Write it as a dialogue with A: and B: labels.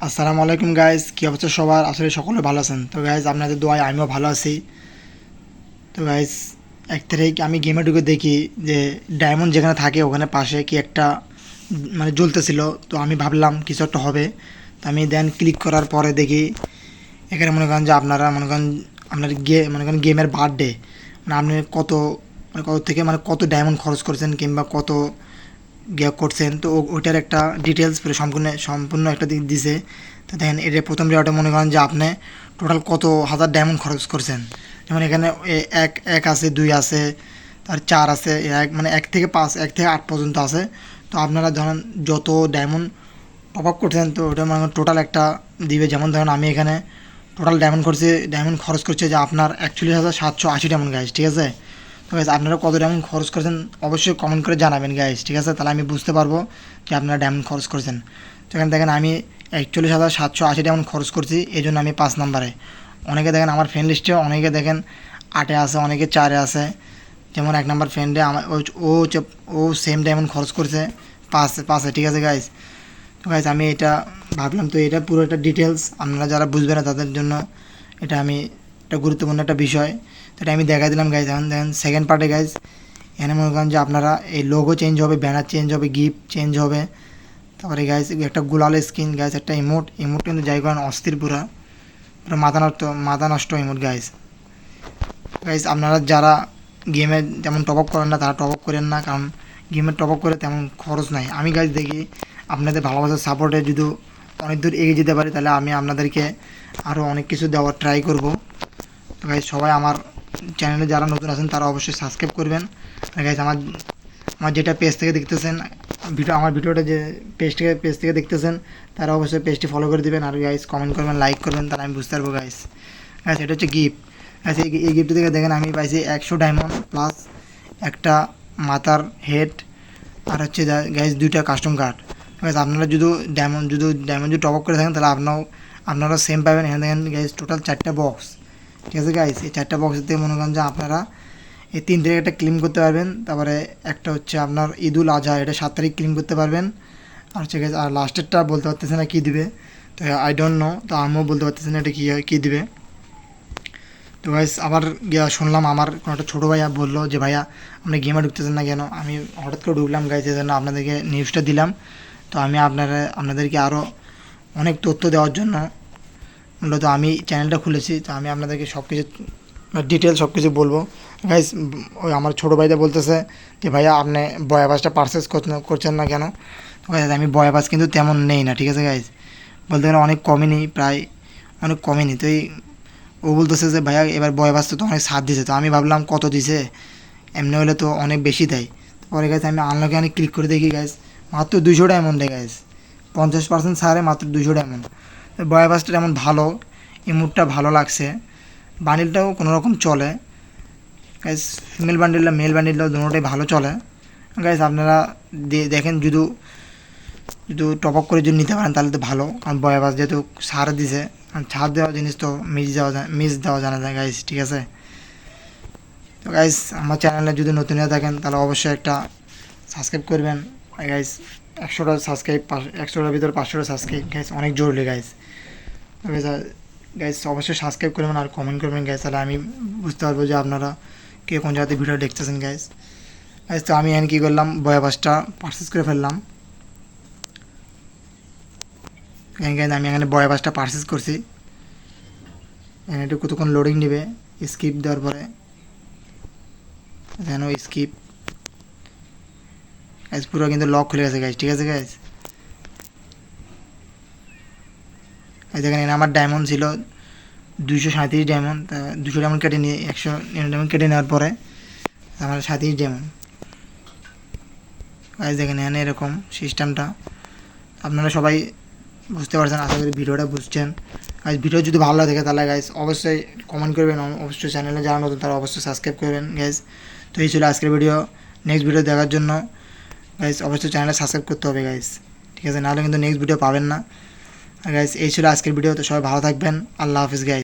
A: আসসালামু আলাইকুম গাইজ কী অবস্থা সবার? আসলে সকলে ভালো আছেন। তো গাইজ আপনাদের দোয়ায় আমিও ভালো আছি। তো গাইজ এক তারিখ আমি গেমে ঢুকে দেখি যে ডায়মন্ড যেখানে থাকে, ওখানে পাশে কি একটা মানে জ্বলতেছিল। তো, আমি ভাবলাম কিছু একটা হবে। তো, আমি দেন ক্লিক করার পরে দেখি, এখানে মনে করেন যে আপনারা, মনে করেন, আপনার গে, মনে করেন গেমের বার্থডে মানে আপনি কত মানে কত থেকে মানে কত ডায়মন্ড খরচ করেছেন কিংবা কত গে করছেন, তো ওইটার একটা ডিটেলস পুরো সম্পূর্ণ সম্পূর্ণ একটা দিক দিছে। তো দেখেন, এটা প্রথম রেওয়াটা মনে করেন যে আপনি টোটাল কত হাজার ডায়মন্ড খরচ করছেন। যেমন এখানে এক এক আছে, দুই আছে, তার চার আছে এক মানে এক থেকে পাঁচ, এক থেকে আট পর্যন্ত আছে। তো আপনারা ধরেন যত ডায়মন্ড টপ আপ করছেন, তো ওটা মানে টোটাল একটা দিবে। যেমন ধরেন আমি এখানে টোটাল ডায়মন্ড করছি ডায়মন্ড খরচ করছে যে আপনার একচল্লিশ হাজার সাতশো আশি ডায়মন্ড গাইজ ঠিক আছে? তো গাইজ আপনারা কত ডায়মন্ড খরচ করেছেন অবশ্যই কমেন্ট করে জানাবেন গাইজ ঠিক আছে? তাহলে আমি বুঝতে পারব যে আপনারা ডায়মন্ড খরচ করেছেন। তো এখানে দেখেন, আমি একচল্লিশ হাজার সাতশো আশি ডায়মন্ড খরচ করছি, এই জন্য আমি পাঁচ নাম্বারে। অনেকে দেখেন আমার ফ্রেন্ড লিস্টে অনেকে দেখেন আটে আছে, অনেকে চারে আছে। যেমন এক নাম্বার ফ্রেন্ডে আমার, ও- ও সেম ডায়মন্ড খরচ করছে পাঁচ, পাঁচে, ঠিক আছে গাইজ তো গাইজ আমি এটা ভাবলাম, তো এটা পুরো একটা ডিটেলস আপনারা যারা বুঝবে না তাদের জন্য এটা আমি একটা গুরুত্বপূর্ণ একটা বিষয়। তো এটা আমি দেখাই দিলাম গাইজ এখন দেখেন সেকেন্ড পার্টে গাইজ এখানে মনে করেন যে আপনারা এই লোগো চেঞ্জ হবে ব্যানার চেঞ্জ হবে গিফট চেঞ্জ হবে। তারপরে গাইজ একটা গুলাল স্কিন গাইজ একটা ইমোট ইমোট কিন্তু যাই করেন অস্থির পুরা। পুরো মাথা নষ্ট মাথা নষ্ট ইমোট গাইজ গাইজ আপনারা যারা গেমে যেমন টপ আপ করেন না, তারা টপ আপ করেন না, কারণ গেমের টপ আপ করে তেমন খরচ নাই। আমি গাইজ দেখি আপনাদের ভালোবাসার সাপোর্টে যদি অনেক দূর এগিয়ে যেতে পারি, তাহলে আমি আপনাদেরকে আরও অনেক কিছু দেওয়ার ট্রাই করব। তো গাইজ সবাই আমার চ্যানেলে যারা নতুন আছেন, তারা অবশ্যই সাবস্ক্রাইব করবেন। আর গাইজ আমার আমার যেটা পেজ থেকে দেখতেছেন, ভিডিও আমার ভিডিওটা যে পেজ থেকে পেজ থেকে দেখতেছেন, তারা অবশ্যই পেজটি ফলো করে দেবেন। আর গাইজ কমেন্ট করবেন লাইক করবেন, তাহলে আমি বুঝতে পারব গাইজ গাইজ এটা হচ্ছে গিফট এই এই গিফট থেকে দেখেন, আমি পাইছি একশো ডায়মন্ড প্লাস একটা মাথার হেড আর হচ্ছে গাইজ দুইটা কাস্টম কার্ড গাইজ আপনারা যদি ডায়মন্ড যদি ডায়মন্ড যদি টপ আপ করে থাকেন, তাহলে আপনারাও আপনারা সেম পাবেন। এখানে দেখেন গাইজ টোটাল চারটা বক্স ঠিক আছে গাইজ এই চারটা বক্সের থেকে মনে করেন যে আপনারা এই তিন তারিখ একটা ক্লিম করতে পারবেন। তারপরে একটা হচ্ছে আপনার ঈদুল আজহা, এটা সাত তারিখ ক্লিম করতে পারবেন। আর হচ্ছে আর লাস্টেরটা বলতে পারতেছে না কী দিবে। তো আই ডোন্ট নো তো আমিও বলতে পারতেছি না এটা কী কী দিবে। তো গাইস আবার শুনলাম আমার কোনো একটা ছোটো ভাইয়া বলল যে, ভাইয়া, আপনি গেমে ঢুকতেছেন না কেন? আমি হঠাৎ করে ঢুকলাম গাইজ এই জন্য আপনাদেরকে নিউজটা দিলাম। তো আমি আপনারা, আপনাদেরকে আরও অনেক তথ্য দেওয়ার জন্য মূলত আমি চ্যানেলটা খুলেছি, তো আমি আপনাদেরকে সব কিছু ডিটেল সব কিছু বলব। গাইজ ওই আমার ছোটো ভাইটা বলতেছে যে, ভাইয়া, আপনি বয়াবাসটা পারচেস করছেন না কেন? তো আমি বয়াবাস কিন্তু তেমন নেই না, ঠিক আছে গাইজ বলতে গেলে অনেক কমই নেই, প্রায় অনেক কমই নেই। তো এই, ও বলতেছে যে, ভাইয়া, এবার বয়াবাস তো অনেক সাথ দিছে। তো আমি ভাবলাম, কত দিছে? এমনি হলে তো অনেক বেশি দেয়। পরে গাইজ আমি আনলকে অনেক ক্লিক করে দেখি গাইজ মাত্র দুশো ডায়মন্ড গাইজ পঞ্চাশ পার্সেন্ট সারে মাত্র দুশো ডায়মন্ড বয়াবাসটা যেমন ভালো ইমুটটা ভালো লাগছে। বান্ডিলটাও কোনো রকম চলে গাইজ ফিমেল বান্ডিলটা মেল বান্ডিলটাও দুটোটাই ভালো চলে। গাইজ আপনারা দেখেন যদি যদি টপ আপ করে যদি নিতে পারেন, তাহলে তো ভালো। কারণ বয়াবাস যেহেতু সার দিছে কারণ ছাড় দেওয়া জিনিস তো মিস দেওয়া যায় মিস দেওয়া জানা যায় গাইজ ঠিক আছে? তো গাইজ আমার চ্যানেলে যদি নতুন হয়ে থাকেন, তাহলে অবশ্যই একটা সাবস্ক্রাইব করবেন। গাইজ একশোটা সাবস্ক্রাইব একশোটার ভিতরে পাঁচশোটা সাবস্ক্রাইব গাইজ অনেক জরুরি গাইজ গাইস অবশ্যই সাবস্ক্রাইব করবেন আর কমেন্ট করবেন গাইজ তাহলে আমি বুঝতে পারব যে আপনারা কে কোন জায়গাতে ভিডিও দেখতেছেন গাইজ গাইজ তো আমি এখানে কী করলাম? বয়া বয়াবাসটা পারচেস করে ফেললাম। এখানে আমি এখানে বয়া বয়াবাসটা পারচেস করছি। এখানে একটু কতক্ষণ লোডিং নেবে? স্কিপ দেওয়ার পরে। যেন স্কিপ গাইজ পুরো কিন্তু লক খুলে গেছে গাইজ ঠিক আছে গাইজ দেখেন আমার ডায়মন্ড ছিল দুইশো সাঁত্রিশ ডায়মন্ড তা দুশো ডায়মন্ড কেটে নিয়ে, একশো ডায়মন্ড কেটে নেওয়ার পরে আমার সাঁত্রিশ ডায়মন্ড গাইজ দেখেন, এখানে এরকম সিস্টেমটা আপনারা সবাই বুঝতে পারছেন, আশা করি ভিডিওটা বুঝছেন। গাইজ ভিডিও যদি ভালো লাগে, তাহলে গাইজ অবশ্যই কমেন্ট করবেন। অবশ্যই চ্যানেলে যারা নতুন, তারা অবশ্যই সাবস্ক্রাইব করবেন গাইজ তো এই ছিল আজকের ভিডিও নেক্সট ভিডিও দেখার জন্য গাইজ অবশ্যই চ্যানেলটা সাবস্ক্রাইব করতে হবে গাইজ ঠিক আছে? নাহলে কিন্তু নেক্সট ভিডিও পাবেন না। গাইজ এই ছিল আজকের ভিডিও তো সবাই ভালো থাকবেন। আল্লাহ হাফিজ গাইজ